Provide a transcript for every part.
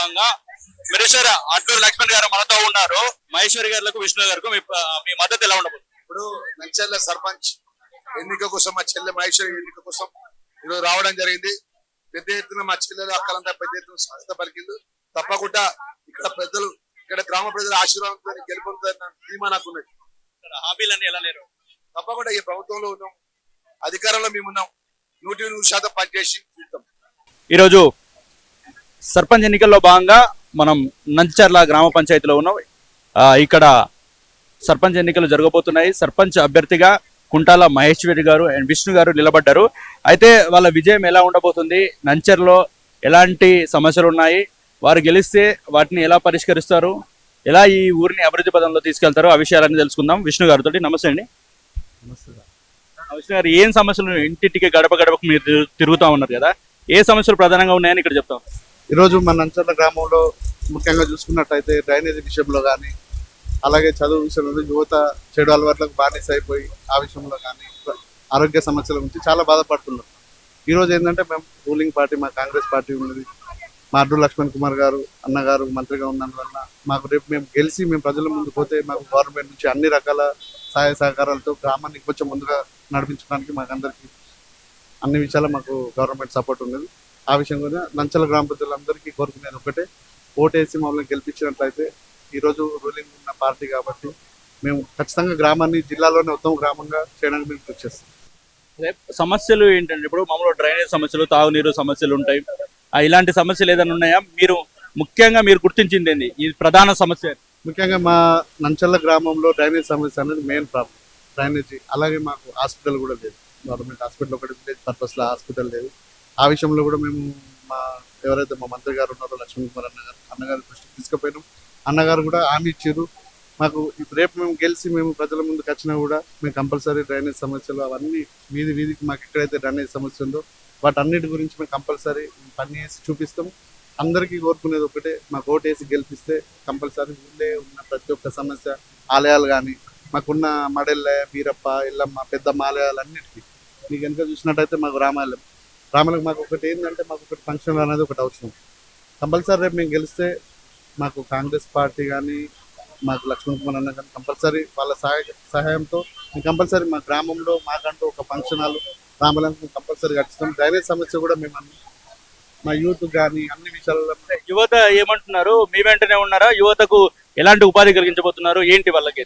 భాగంగా మినిస్టర్ అడ్లూరు లక్ష్మణ్ గారు మనతో ఉన్నారు. మహేశ్వరి గారికి విష్ణు గారికి మీ మద్దతు ఎలా ఉండబోతుంది? ఇప్పుడు నంచర్ల సర్పంచ్ ఎన్నిక కోసం మా చెల్లె మహేశ్వరి ఎన్నిక కోసం ఈరోజు రావడం జరిగింది. పెద్ద ఎత్తున మా చెల్లెలు అక్కలంతా పెద్ద ఎత్తున స్వాగత పలికింది తప్పకుండా ఇక్కడ పెద్దలు ఇక్కడ గ్రామ ప్రజల ఆశీర్వాదంతో గెలుపొందుతున్న ధీమా నాకు ఉన్నది హామీలన్నీ ఎలా లేరు తప్పకుండా ఈ ప్రభుత్వంలో ఉన్నాం. అధికారంలో మేము ఉన్నాం నూటి నూరు శాతం పనిచేసి చూస్తాం ఈరోజు సర్పంచ్ ఎన్నికల్లో భాగంగా మనం నంచర్ల గ్రామ పంచాయతీలో ఉన్నాం. ఇక్కడ సర్పంచ్ ఎన్నికలు జరగబోతున్నాయి. సర్పంచ్ అభ్యర్థిగా కుంటాల మహేశ్వరి గారు అండ్ విష్ణు గారు నిలబడ్డారు. అయితే వాళ్ళ విజయం ఎలా ఉండబోతుంది? నంచర్లో ఎలాంటి సమస్యలు ఉన్నాయి? వారు గెలిస్తే వాటిని ఎలా పరిష్కరిస్తారు? ఎలా ఈ ఊరిని అభివృద్ధి పదంలో తీసుకెళ్తారో ఆ విషయాలన్నీ తెలుసుకుందాం. విష్ణు గారితో నమస్తే అండి. విష్ణు గారు ఏం సమస్యలు? ఇంటింటికి గడప గడపకు మీరు తిరు- తిరుగుతా ఉన్నారు కదా. ఏ సమస్యలు ప్రధానంగా ఉన్నాయని ఇక్కడ చెప్తాం. ఈరోజు మన నంచర్ల గ్రామంలో ముఖ్యంగా చూసుకున్నట్టయితే డ్రైనేజీ విషయంలో కానీ అలాగే చదువు విషయంలో యువత చెడు అలవాట్లకు బానిస అయిపోయి ఆ విషయంలో కానీ ఆరోగ్య సమస్యల గురించి చాలా బాధపడుతున్నాం ఈరోజు ఏంటంటే మేము రూలింగ్ పార్టీ మా కాంగ్రెస్ పార్టీ ఉన్నది. మా అడ్డు లక్ష్మణ్ కుమార్ గారు అన్నగారు మంత్రిగా ఉన్నందువల్ల మాకు రేపు మేము గెలిచి మేము ప్రజల ముందు పోతే మాకు గవర్నమెంట్ నుంచి అన్ని రకాల సహాయ సహకారాలతో గ్రామాన్ని కొంచెం ముందుగా నడిపించడానికి మాకు అందరికీ అన్ని విషయాలు మాకు గవర్నమెంట్ సపోర్ట్ ఉన్నది. ఆ విషయం కూడా నంచల గ్రామ ప్రజలందరికీ కోరుకునేది ఒకటే. ఓటేసి మమ్మల్ని గెలిపించినట్లయితే ఈరోజు రూలింగ్ ఉన్న పార్టీ కాబట్టి మేము ఖచ్చితంగా గ్రామాన్ని జిల్లాలోనే ఉత్తమ గ్రామంగా చేయడానికి మేము కృషి చేస్తాం. సమస్యలు ఏంటంటే ఇప్పుడు మామూలు డ్రైనేజ్ సమస్యలు తాగునీరు సమస్యలు ఉంటాయి. ఆ, ఇలాంటి సమస్యలు ఏదైనా ఉన్నాయా? మీరు ముఖ్యంగా మీరు గుర్తించింది ఏంది? ఈ ప్రధాన సమస్య. ముఖ్యంగా మా నంచల్ల గ్రామంలో డ్రైనేజ్ సమస్య అనేది మెయిన్ ప్రాబ్లం డ్రైనేజీ అలాగే మాకు హాస్పిటల్ కూడా లేదు. గవర్నమెంట్ హాస్పిటల్ ఒకటి విలేజ్ పర్పస్లో హాస్పిటల్ లేదు. ఆ విషయంలో కూడా మేము మా ఎవరైతే మా మంత్రి గారు ఉన్నారో లక్ష్మణ్ కుమార్ అన్నగారు అన్నగారి దృష్టికి తీసుకుపోయినాం. అన్నగారు కూడా హామీ ఇచ్చారు. మాకు ఇప్పుడు రేపు మేము గెలిచి మేము ప్రజల ముందుకు వచ్చినా కూడా మేము కంపల్సరీ డ్రైనేజ్ సమస్యలు అవన్నీ వీధి వీధికి మాకు ఎక్కడైతే డ్రైనేజ్ సమస్య ఉందో వాటన్నిటి గురించి మేము కంపల్సరీ పని చేసి చూపిస్తాం. అందరికీ కోరుకునేది ఒకటే మాకు ఓటు వేసి గెలిపిస్తే కంపల్సరీ ఊళ్ళే ఉన్న ప్రతి ఒక్క సమస్య ఆలయాలు కానీ మాకున్న మడెల్లె బీరప్ప ఇల్లమ్మ పెద్దమ్మ ఆలయాలు అన్నిటికీ మీకు కనుక చూసినట్టయితే మాకు రామాలయం. రామాలయం మాకు ఒకటి ఏంటంటే మాకు ఒకటి ఫంక్షన్ అనేది ఒకటి అవసరం. కంపల్సరీ రేపు మేము గెలిస్తే మాకు కాంగ్రెస్ పార్టీ కానీ మాకు లక్ష్మణ్ కుమార్ అన్న కానీ కంపల్సరీ వాళ్ళ సహాయ సహాయంతో మేము కంపల్సరీ మా గ్రామంలో మాకంటూ ఒక ఫంక్షన్ హాల్ రామాలయం కంపల్సరీ కట్టిస్తాం. డ్రైనేజ్ సమస్య కూడా మేము అన్ని మా యూత్ కానీ అన్ని విషయాలలో యువత ఏమంటున్నారు? మీ వెంటనే ఉన్నారా? యువతకు ఎలాంటి ఉపాధి కలిగించబోతున్నారు? ఏంటి వాళ్ళకి?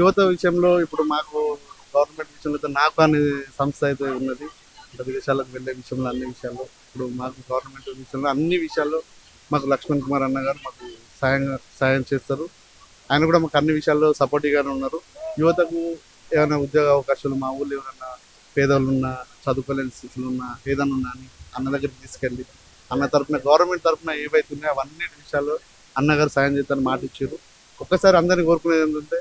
యువత విషయంలో ఇప్పుడు మాకు గవర్నమెంట్ విషయంలో నాకు అనే సంస్థ అయితే ఉన్నది. విదేశాలకు వెళ్ళే విషయంలో అన్ని విషయాల్లో ఇప్పుడు మాకు గవర్నమెంట్ విషయంలో అన్ని విషయాల్లో మాకు లక్ష్మణ్ కుమార్ అన్న గారు మాకు సాయం సాయం చేస్తారు. ఆయన కూడా మాకు అన్ని విషయాల్లో సపోర్టివ్గానే ఉన్నారు. యువతకు ఏమైనా ఉద్యోగ అవకాశాలు మా ఊళ్ళో ఏమైనా పేదవాళ్ళు ఉన్నా చదువుకోలేని స్థితిలో ఉన్నా ఏదైనా ఉన్నా అని అన్న దగ్గరికి తీసుకెళ్ళి అన్న తరఫున గవర్నమెంట్ తరపున ఏవైతే ఉన్నాయో అవన్నీ విషయాల్లో అన్నగారు సాయం చేస్తారని మాట ఇచ్చారు. ఒక్కసారి అందరినీ కోరుకునేది ఏంటంటే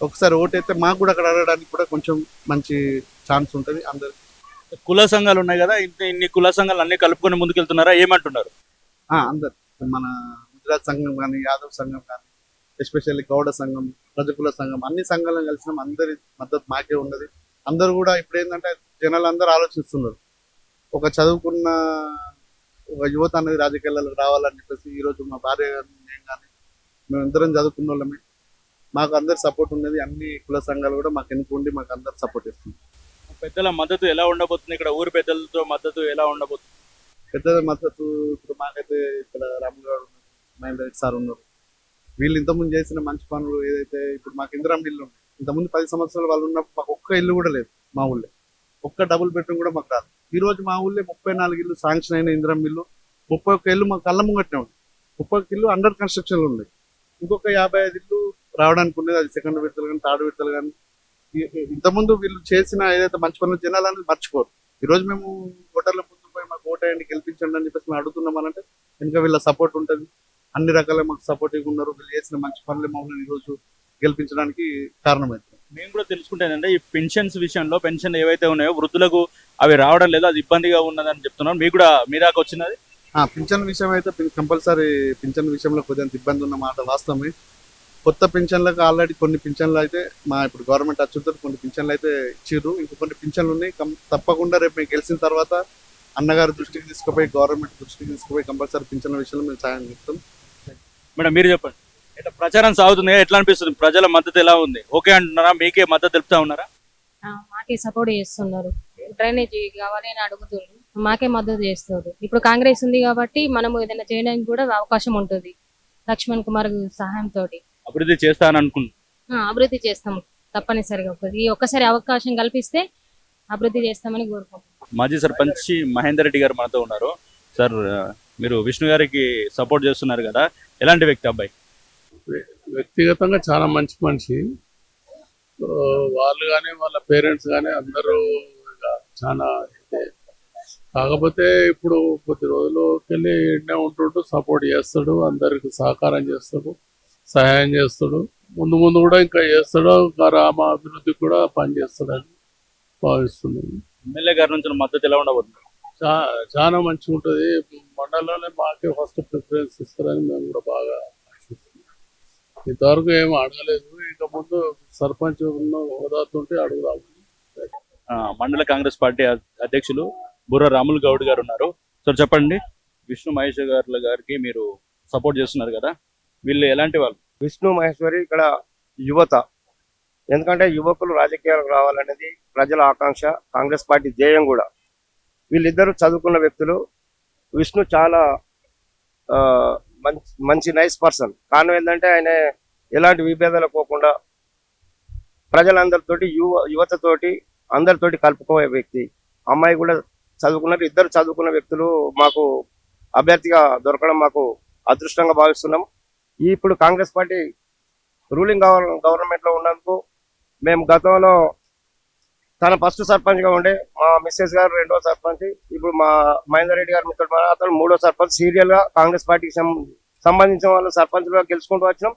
ఒకసారి ఓటైతే మాకు కూడా అక్కడ అడగడానికి కూడా కొంచెం మంచి ఛాన్స్ ఉంటుంది. అందరు కుల సంఘాలు ఉన్నాయి కదా ఇన్ని ఇన్ని కుల సంఘాలు అన్ని కలుపుకొని ముందుకెళ్తున్నారా? ఏమంటున్నారు? అందరు. మన గుజరాత్ సంఘం కానీ యాదవ్ సంఘం కానీ ఎస్పెషల్లీ గౌడ సంఘం ప్రజకుల సంఘం అన్ని సంఘాలను కలిసిన అందరి మద్దతు మాకే ఉన్నది. అందరూ కూడా ఇప్పుడు ఏంటంటే జనాలు అందరూ ఆలోచిస్తున్నారు. ఒక చదువుకున్న ఒక యువత అనేది రాజకీయాలకు రావాలని చెప్పేసి ఈ రోజు మా భార్య కానీ నేను కానీ మేము అందరం చదువుకున్న వాళ్ళమే మాకు అందరి సపోర్ట్ ఉన్నది అన్ని కుల సంఘాలు కూడా మాకు ఎన్నుకోండి మాకు అందరు సపోర్ట్ ఇస్తుంది పెద్దల మద్దతు ఎలా ఉండబోతుంది? ఇక్కడ ఊరు పెద్దలతో మద్దతు ఎలా ఉండబోతుంది? పెద్ద మద్దతు ఇప్పుడు మాకైతే ఇక్కడ రాములు గారు రెడ్డి సార్ ఉన్నారు. వీళ్ళు ఇంతకుముందు చేసిన మంచి పనులు ఏదైతే ఇప్పుడు మాకు ఇందిరా ఇల్లు ఉన్నాయి ఇంతకుముందు పది సంవత్సరాలు వాళ్ళు ఉన్నప్పుడు మాకు ఒక్క ఇల్లు కూడా లేదు మా ఊళ్ళో. ఒక్క డబుల్ బెడ్రూమ్ కూడా మాకు రాదు. ఈ రోజు మా ఊళ్ళో ముప్పై నాలుగు ఇల్లు శాంక్షన్ అయిన ఇందిరం ఇల్లు ముప్పై ఒక్క ఇల్లు మాకు కళ్ళ ముంగట్నే ఉంది ముప్పై ఒక్క ఇల్లు అండర్ కన్స్ట్రక్షన్లు ఉన్నాయి. ఇంకొక యాభై ఐదు ఇల్లు రావడానికి ఉన్నది అది సెకండ్ విడతలు కానీ థర్డ్ విడతలు కానీ ఇంతకుముందు వీళ్ళు చేసిన ఏదైతే మంచి పనులు జనాలని మర్చిపోరు. ఈ రోజు మేము ఓటర్ల ముందు పోయి మాకు ఓటేయండి గెలిపించండి అని చెప్పేసి మేము అడుగుతున్నామనంటే ఇంకా వీళ్ళ సపోర్ట్ ఉంటుంది. అన్ని రకాల మాకు సపోర్టివ్ ఉన్నారు వీళ్ళు చేసిన మంచి పనులు మమ్మల్ని ఈ రోజు గెలిపించడానికి కారణమవుతుంది మేము కూడా తెలుసుకుంటే ఏంటంటే ఈ పెన్షన్స్ విషయంలో పెన్షన్ ఏవైతే ఉన్నాయో వృద్ధులకు అవి రావడం లేదు అది ఇబ్బందిగా ఉన్నదని చెప్తున్నాను మీకు కూడా మీ దాకా వచ్చినది ఆ పింఛన్ విషయం అయితే కంపల్సరీ పింఛన్ విషయంలో కొద్దిగా ఇబ్బంది ఉన్న మాట వాస్తవమే. కొత్త పింఛన్లకు ఆల్రెడీ కొన్ని పింఛన్లు అయితే మా ఇప్పుడు గవర్నమెంట్ వచ్చుతో కొన్ని పింఛన్లు అయితే ఇచ్చిర్రు. ఇంకా కొన్ని పింఛన్లు ఉన్నాయి. కం- తప్పకుండా రేపు మేము గెలిచిన తర్వాత అన్నగారి దృష్టికి తీసుకుపోయి గవర్నమెంట్ దృష్టికి తీసుకుపోయి కంపల్సరీ పింఛన్ల విషయంలో మేము సాయం చేస్తాం. మేడం మీరు చెప్పండి. ఇట్లా ప్రచారం సాగుతుంది? ఎట్లా అనిపిస్తుంది? ప్రజల మద్దతు ఎలా ఉంది? ఓకే అంటున్నారా? మీకే మద్దతు తెలుపుతా ఉన్నారా? ఆ, మాకే సపోర్ట్ చేస్తున్నారు. డ్రైనేజీ కావాలి అని అడుగుతున్నారు మాకే మద్దతు చేస్తారు ఇప్పుడు కాంగ్రెస్ ఉంది కాబట్టి మనం ఏదైనా చేయడానికి కూడా అవకాశం ఉంటుంది. లక్ష్మణ్ కుమార్ సహాయంతో అభివృద్ధి చేస్తానని అనుకుంటున్నాను అభివృద్ధి చేస్తాం తప్పనిసరిగా ఈ ఒక్కసారి అవకాశం కల్పిస్తే అభివృద్ధి చేస్తామని కోరుకుంటున్నాం. మాజీ సర్పంచ్ మహేందర్ రెడ్డి గారు మనతో ఉన్నారు. సార్ మీరు విష్ణు గారికి సపోర్ట్ చేస్తున్నారు కదా. ఎలాంటి వ్యక్తి అబ్బాయి? వ్యక్తిగతంగా చాలా మంచి మనిషి. వాళ్ళు కానీ వాళ్ళ పేరెంట్స్ కానీ అందరూ చాలా. కాకపోతే ఇప్పుడు కొద్ది రోజులకి వెళ్ళి ఇండే ఉంటుంటూ సపోర్ట్ చేస్తాడు అందరికి సహకారం చేస్తాడు. సహాయం చేస్తాడు. ముందు ముందు కూడా ఇంకా చేస్తాడు. గ్రామ అభివృద్ధికి కూడా పనిచేస్తాడని భావిస్తున్నాను. ఎమ్మెల్యే గారి నుంచి మద్దతు ఎలా ఉండబోతుంది? చా చాలా మంచిగా ఉంటుంది. మండలంలోనే మాకే ఫస్ట్ ప్రిఫరెన్స్ ఇస్తారని మేము కూడా బాగా ఆశిస్తున్నాం. ఇంతవరకు ఏం అడగలేదు. ఇంకా ముందు సర్పంచ్ ఉన్న హోదాతుంటే అడుగుదామని ఆ, మండల కాంగ్రెస్ పార్టీ అధ్యక్షులు బుర్ర రాములు గౌడ్ గారు ఉన్నారు. సార్ చెప్పండి. విష్ణు మహేష్ గారు గారికి మీరు సపోర్ట్ చేస్తున్నారు కదా. వీళ్ళు ఎలాంటి వాళ్ళు? విష్ణు మహేశ్వరి ఇక్కడ యువత. ఎందుకంటే యువకులు రాజకీయాలకు రావాలనేది ప్రజల ఆకాంక్ష కాంగ్రెస్ పార్టీ ధ్యేయం కూడా. వీళ్ళిద్దరూ చదువుకున్న వ్యక్తులు. విష్ణు చాలా ఆ, మంచి మంచి నైస్ పర్సన్. కారణం ఏంటంటే ఆయన ఎలాంటి విభేదాలు పోకుండా ప్రజలందరితోటి యువ యువతతోటి అందరితోటి కలుపుకోయే వ్యక్తి. అమ్మాయి కూడా చదువుకున్నారు ఇద్దరు చదువుకున్న వ్యక్తులు మాకు అభ్యర్థిగా దొరకడం మాకు అదృష్టంగా భావిస్తున్నాం. ఈ ఇప్పుడు కాంగ్రెస్ పార్టీ రూలింగ్ గవర్నమెంట్లో ఉన్నందుకు మేము గతంలో తన ఫస్ట్ సర్పంచ్గా ఉండే మా మిస్సెస్ గారు రెండో సర్పంచ్ ఇప్పుడు మా మహేందర్ రెడ్డి గారు మిత్రుడు మా అతను మూడో సర్పంచ్ సీరియల్గా కాంగ్రెస్ పార్టీకి సంబంధించిన వాళ్ళు సర్పంచ్ గెలుచుకుంటూ వచ్చినాం.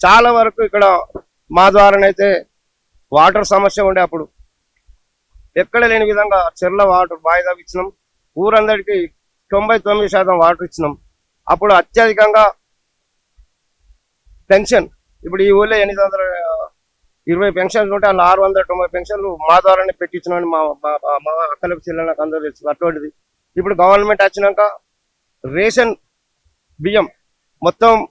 చాలా వరకు ఇక్కడ మా ద్వారానైతే వాటర్ సమస్య ఉండే అప్పుడు. ఎక్కడ లేని విధంగా చెర్ల వాటర్ వాయిదా ఇచ్చినాం. ఊరందరికీ తొంభై తొమ్మిది శాతం వాటర్ ఇచ్చినాం. అప్పుడు అత్యధికంగా పెన్షన్. ఇప్పుడు ఈ ఊళ్ళో ఎనిమిది వందల ఇరవై పెన్షన్లు ఉంటే అందులో ఆరు వందల తొంభై పెన్షన్లు మా ద్వారానే పెట్టించినామని మా మా- మా- మా అక్కలకు చెల్లెళ్ళకి అందరూ తెలుసు. అటువంటిది. ఇప్పుడు గవర్నమెంట్ వచ్చినాక రేషన్ బియ్యం మొత్తం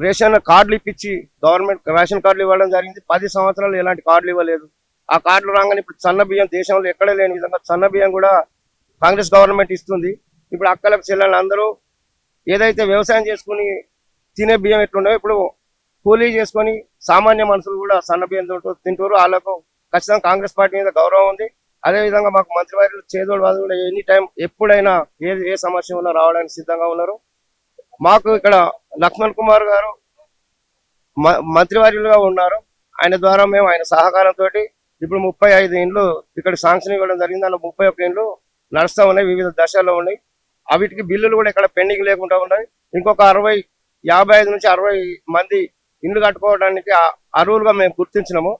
రేషన్ కార్డులు ఇప్పించి గవర్నమెంట్ రేషన్ కార్డులు ఇవ్వడం జరిగింది. పది సంవత్సరాలు ఎలాంటి కార్డులు ఇవ్వలేదు. ఆ కార్డులు రాగానే ఇప్పుడు సన్న బియ్యం దేశంలో ఎక్కడ లేని విధంగా సన్న బియ్యం కూడా కాంగ్రెస్ గవర్నమెంట్ ఇస్తుంది. ఇప్పుడు అక్కలకు చెల్లెళ్ళు అందరూ ఏదైతే వ్యవసాయం చేసుకుని తినే బియ్యం ఎట్లున్నాయో ఇప్పుడు కూలీ చేసుకొని సామాన్య మనుషులు కూడా సన్నబియ్యం తింటూ తింటారు. వాళ్ళకు ఖచ్చితంగా కాంగ్రెస్ పార్టీ మీద గౌరవం ఉంది. అదే విధంగా మాకు మంత్రివర్యులు చేదోడు వాళ్ళు కూడా ఎనీ టైం ఎప్పుడైనా ఏ ఏ సమస్య ఉన్నా రావడానికి సిద్ధంగా ఉన్నారు. మాకు ఇక్కడ లక్ష్మణ్ కుమార్ గారు మ- మంత్రివర్యులుగా ఉన్నారు. ఆయన ద్వారా మేము ఆయన సహకారంతో ఇప్పుడు ముప్పై ఐదు ఇండ్లు ఇక్కడ శాంక్షన్ ఇవ్వడం జరిగింది. అందులో ముప్పై ఒక్క ఇండ్లు నడుస్తూ ఉన్నాయి వివిధ దశల్లో ఉన్నాయి. అవిటికి బిల్లులు కూడా ఇక్కడ పెండింగ్ లేకుండా ఉన్నాయి. ఇంకొక అరవై యాభై ఐదు నుంచి అరవై మంది ఇండ్లు కట్టుకోవడానికి అరువులుగా అర్హులుగా మేము గుర్తించినాము.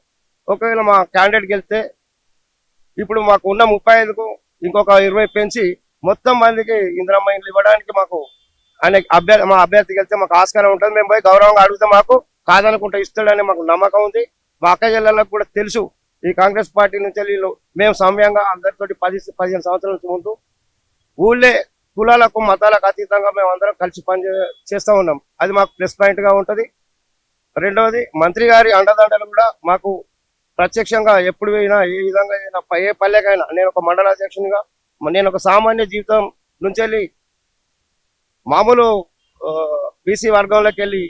ఒకవేళ మా క్యాండిడేట్ గెలిస్తే ఇప్పుడు మాకు ఉన్న ముప్పై ఐదుకు ఇంకొక ఇరవై పెంచి మొత్తం మందికి ఇందిరమ్మ ఇండ్లు ఇవ్వడానికి మాకు ఆయన అభ్యర్థి మా అభ్యర్థి గెలిస్తే మాకు ఆస్కారం ఉంటుంది. మేము పోయి గౌరవంగా అడిగితే మాకు కాదనుకుంటే ఇస్తాడని మాకు నమ్మకం ఉంది. మా అక్క చెల్లెళ్ళకు కూడా తెలుసు. ఈ కాంగ్రెస్ పార్టీ నుంచి వీళ్ళు మేము సమ్యంగా అందరితోటి పది పదిహేను సంవత్సరాల నుంచి ఉంటూ ఊళ్ళే కులాలకు మతాలకు అతీతంగా మేము అందరం కలిసి పని చేస్తూ ఉన్నాం. అది మాకు ప్లస్ పాయింట్గా ఉంటుంది. రెండవది మంత్రి గారి అండదండలు కూడా మాకు ప్రత్యక్షంగా ఎప్పుడు పోయినా ఏ విధంగా అయినా ఏ పల్లెకైనా నేను ఒక మండల అధ్యక్షునిగా నేను ఒక సామాన్య జీవితం నుంచి వెళ్ళి మామూలు బీసీ వర్గంలోకి వెళ్ళి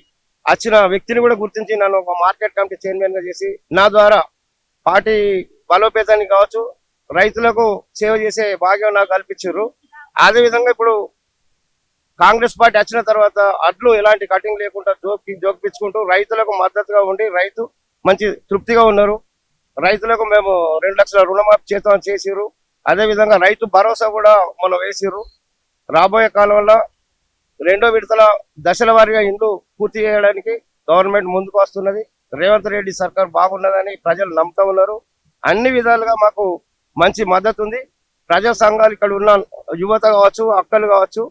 వచ్చిన వ్యక్తిని కూడా గుర్తించి నన్ను ఒక మార్కెట్ కమిటీ చైర్మన్గా చేసి నా ద్వారా పార్టీ బలోపేతానికి కావచ్చు రైతులకు సేవ చేసే భాగ్యం నాకు కల్పించారు అదే విధంగా ఇప్పుడు కాంగ్రెస్ పార్టీ వచ్చిన తర్వాత అడ్లు ఎలాంటి కటింగ్ లేకుండా జోకి జోకిపించుకుంటూ రైతులకు మద్దతుగా ఉండి రైతు మంచి తృప్తిగా ఉన్నారు. రైతులకు మేము రెండు లక్షల రుణమాఫీ చేతం చేసిరు అదే విధంగా రైతు భరోసా కూడా మనం వేసిర్రు. రాబోయే కాలంలో రెండో విడతల దశల వారీగా ఇండ్లు పూర్తి చేయడానికి గవర్నమెంట్ ముందుకు వస్తున్నది. రేవంత్ రెడ్డి సర్కార్ బాగున్నదని ప్రజలు నమ్ముతా ఉన్నారు. అన్ని విధాలుగా మాకు మంచి మద్దతు ఉంది. ప్రజా సంఘాలు ఇక్కడ ఉన్న యువత కావచ్చు అక్కలు కావచ్చు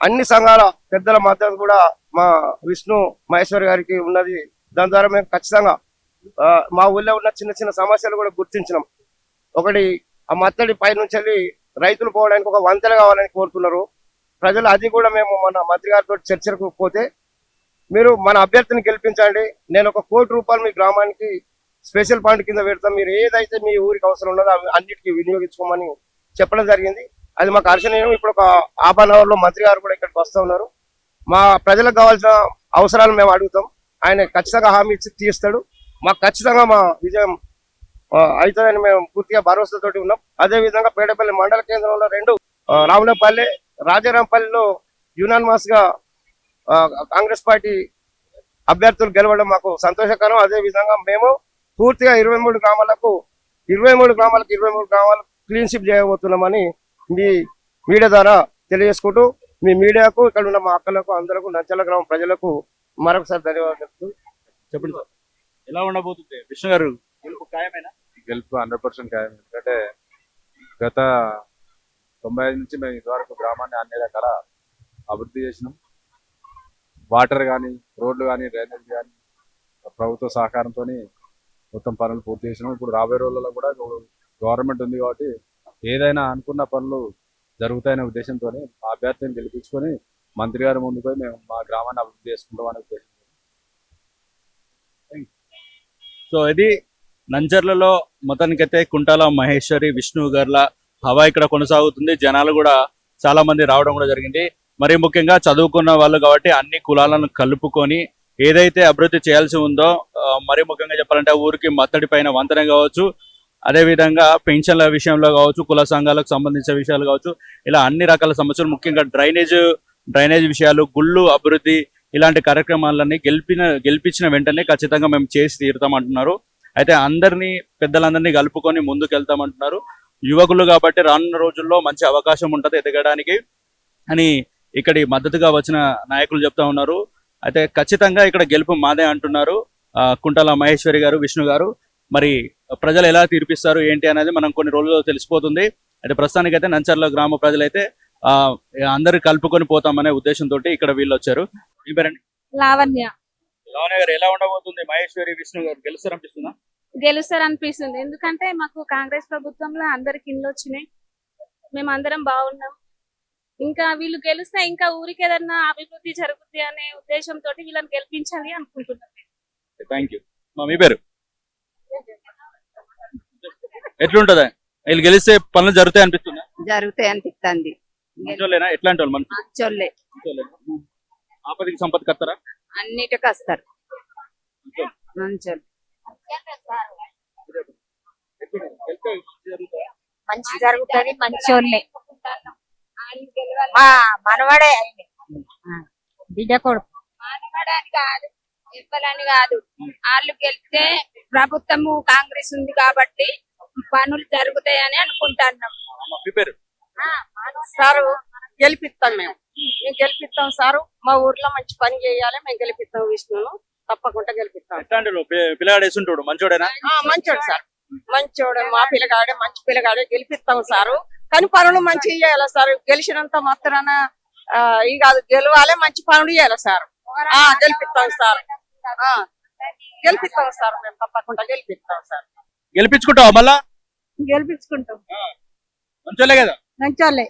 అన్ని సంఘాల పెద్దల మద్దతు కూడా మా విష్ణు మహేశ్వర్ గారికి ఉన్నది. దాని ద్వారా మేము ఖచ్చితంగా మా ఊళ్ళో ఉన్న చిన్న చిన్న సమస్యలు కూడా గుర్తించినాం. ఒకటి ఆ మత్తడి పై నుంచి వెళ్ళి రైతులు పోవడానికి ఒక వంతెన కావాలని కోరుతున్నారు. ప్రజలు అది కూడా మేము మన మంత్రి గారితో చర్చలకు పోతే మీరు మన అభ్యర్థిని గెలిపించండి. నేను ఒక కోటి రూపాయలు మీ గ్రామానికి స్పెషల్ ఫండ్ కింద పెడతాం మీరు ఏదైతే మీ ఊరికి అవసరం ఉన్నదో అన్నిటికీ వినియోగించుకోమని చెప్పడం జరిగింది. అది మాకు హర్షణీయం ఇప్పుడు ఒక హాఫ్ అన్ అవర్లో మంత్రి గారు కూడా ఇక్కడికి వస్తూ ఉన్నారు. మా ప్రజలకు కావాల్సిన అవసరాలు మేము అడుగుతాం. ఆయన ఖచ్చితంగా హామీ ఇచ్చి తీస్తాడు మాకు ఖచ్చితంగా మా విజయం అవుతుందని మేము పూర్తిగా భరోసాతోటి ఉన్నాం. అదే విధంగా పేడపల్లి మండల కేంద్రంలో రెండు రాములపల్లి రాజారాంపల్లిలో యునానిమస్గా కాంగ్రెస్ పార్టీ అభ్యర్థులు గెలవడం మాకు సంతోషకరం. అదే విధంగా మేము పూర్తిగా ఇరవై మూడు గ్రామాలకు ఇరవై మూడు గ్రామాలకు ఇరవై మూడు గ్రామాలకు క్లీన్ షిప్ చేయబోతున్నామని మీ మీడియా ద్వారా తెలియజేసుకుంటూ మీ మీడియాకు ఇక్కడ ఉన్న మా అక్కలకు అందరకు నంచల గ్రామ ప్రజలకు మరొకసారి ధన్యవాదాలు చెప్పండి సార్. ఎలా ఉండబోతుంది? విష్ణు గారు గెలుపు ఖాయమేనా? గెలుపు హండ్రెడ్ పర్సెంట్ ఖాయం ఎందుకంటే గత తొంభై ఐదు నుంచి మేము ఇదివరకు గ్రామాన్ని అన్ని రకాల అభివృద్ధి చేసినాం. వాటర్ కానీ రోడ్లు కానీ డ్రైనేజ్ కానీ ప్రభుత్వ సహకారంతో మొత్తం పనులు పూర్తి చేసినాం. ఇప్పుడు రాబోయే రోజుల్లో కూడా గవర్నమెంట్ ఉంది కాబట్టి ఏదైనా అనుకున్న పనులు జరుగుతాయనే ఉద్దేశంతో మా అభ్యర్థిని గెలిపించుకొని మంత్రి గారి ముందుకు పోయి మేము మా గ్రామాన్ని అభివృద్ధి చేసుకుంటాం అనే ఉద్దేశం సో ఇది నంజర్లలో మొత్తానికైతే కుంటాల మహేశ్వరి విష్ణు గర్ల హవా ఇక్కడ కొనసాగుతుంది. జనాలు కూడా చాలా మంది రావడం కూడా జరిగింది. మరి ముఖ్యంగా చదువుకున్న వాళ్ళు కాబట్టి అన్ని కులాలను కలుపుకొని ఏదైతే అభివృద్ధి చేయాల్సి ఉందో మరి ముఖ్యంగా చెప్పాలంటే ఊరికి మత్తడి పైన వంతెన కావచ్చు అదే విధంగా పెన్షన్ల విషయంలో కావచ్చు కుల సంఘాలకు సంబంధించిన విషయాలు కావచ్చు ఇలా అన్ని రకాల సమస్యలు ముఖ్యంగా డ్రైనేజ్ డ్రైనేజ్ విషయాలు గుళ్ళు అభివృద్ధి ఇలాంటి కార్యక్రమాలన్నీ గెలిపిన గెలిపించిన వెంటనే ఖచ్చితంగా మేము చేసి తీరుతామంటున్నారు అయితే అందరినీ పెద్దలందరినీ కలుపుకొని ముందుకు వెళ్తామంటున్నారు యువకులు కాబట్టి రానున్న రోజుల్లో మంచి అవకాశం ఉంటుంది ఎదగడానికి అని ఇక్కడి మద్దతుగా వచ్చిన నాయకులు చెప్తా ఉన్నారు. అయితే ఖచ్చితంగా ఇక్కడ గెలుపు మాదే అంటున్నారు. కుంటాల మహేశ్వరి గారు విష్ణు గారు. మరి ప్రజలు ఎలా తీర్పిస్తారు ఏంటి అనేది మనం కొన్ని రోజుల్లో తెలిసిపోతుంది. అయితే ప్రస్తుతానికైతే నంచర్ల గ్రామ ప్రజలైతే ఆ అందరు కలుపుకొని పోతామనే ఉద్దేశంతో ఇక్కడ వీళ్ళు వచ్చారు మీ పేరండి? లావణ్య. లావణ్య గారు ఎలా ఉండబోతుంది మహేశ్వరి విష్ణు గారు? గెలుస్తారనిపిస్తుందా? గెలుస్తారు అనిపిస్తుంది ఎందుకంటే మాకు కాంగ్రెస్ ప్రభుత్వంలో అందరికి ఇండ్లు వచ్చినాయి. మేము అందరం బాగున్నాం. ఇంకా వీళ్ళు గెలిస్తే ఇంకా ఊరికి ఏదన్నా అభివృద్ధి జరుగుద్ది అనే ఉద్దేశంతో వీళ్ళని గెలిపించాలి అనుకుంటున్నాం. Thank you. మా మీ పేరు? ఎట్లుంటదా? వీళ్ళు గెలిస్తే పనులు జరుగుతాయి అనిపిస్తుందా? జరుగుతాయి అనిపిస్తుంది మంచోళ్ళేనా? ఎట్లాంటి వాళ్ళు? మంచోళ్ళే? ఆపదకి సంపత్తి అన్నిటికి వస్తారు మంచోళ్ళు మంచి జరుగుతుంది మంచోళ్ళే. మా మనవాడే బిడ్డ కొడుకు. మనవాడని కాదు ఇవ్వాలని కాదు. వాళ్ళు గెలిస్తే ప్రభుత్వము కాంగ్రెస్ ఉంది కాబట్టి పనులు జరుగుతాయని అనుకుంటున్నాం. సారు గెలిపిస్తాం మేము. మేము గెలిపిస్తాం సారు. మా ఊర్లో మంచి పని చేయాలి మేము గెలిపిస్తాం విష్ణును. తప్పకుండా గెలిపిస్తాం. ఎట్లాంటి వాళ్ళు? పి- పిల్లగాడు వేసుంటాడు మంచోడేనా? ఆ, మంచోడు సార్. మంచోడు మా పిల్లగాడే మంచి పిల్లగాడే గెలిపిస్తాం సారు. కానీ పనులు మంచి చేయాలి సార్? గెలిచినంత మాత్రాన ఆ, ఇది కాదు గెలవాలి మంచి పనులు చేయాలి సార్? ఆ గెలిపిస్తాం సార్. ఆ, గెలిపిస్తాం సార్ మేము తప్పకుండా గెలిపిస్తాం సార్. గెలిపించుకుంటావా మళ్ళా? గెలిపించుకుంటాం. కదా? మంచోళ్ళే.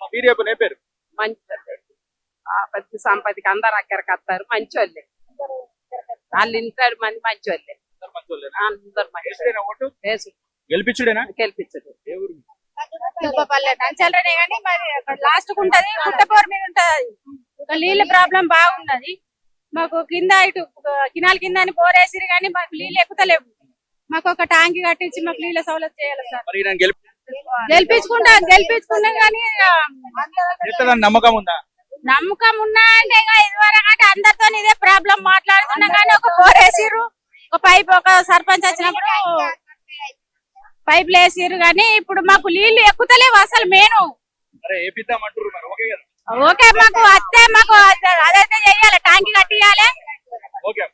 మా మీరు చెప్పు నీ పేరు? పెద్ద సంపదికి అందరు అక్కడికి వస్తారు. మంచోళ్ళే. వాళ్ళు ఇంటారు మంది మంచోళ్ళే. అందరు మంచి గెలిపించుడేనా? కానీ మరి అక్కడ లాస్ట్కు ఉంటది పుట్టపోరు మీద ఉంటది. ఒక నీళ్ళ ప్రాబ్లం బాగున్నది మాకు కింద ఇటు కినాల కింద అని బోరేసిరు కానీ మాకు నీళ్ళు ఎక్కుతలేవు. మాకు ఒక ట్యాంక్ కట్టించి మాకు నీళ్ళ సౌలభ్యం చేయాలి సార్. గెలిపించుకుంటా గెలిపించుకున్నాం కానీ నమ్మకం ఉందా? నమ్మకం ఉన్నా అంటే ఇదివరకు అంటే అందరితో ఇదే ప్రాబ్లం మాట్లాడుతున్నాం కానీ ఒక బోరేసిర్రు ఒక పైప్ ఒక సర్పంచ్ వచ్చినప్పుడు పైపులు వేసిర్రు కానీ ఇప్పుడు మాకు నీళ్ళు ఎక్కుతలేవు అసలు మేను ఓకే మాకు వస్తే మాకు అదైతే చెయ్యాలి. ట్యాంక్ కట్టియాలి. ఓకే.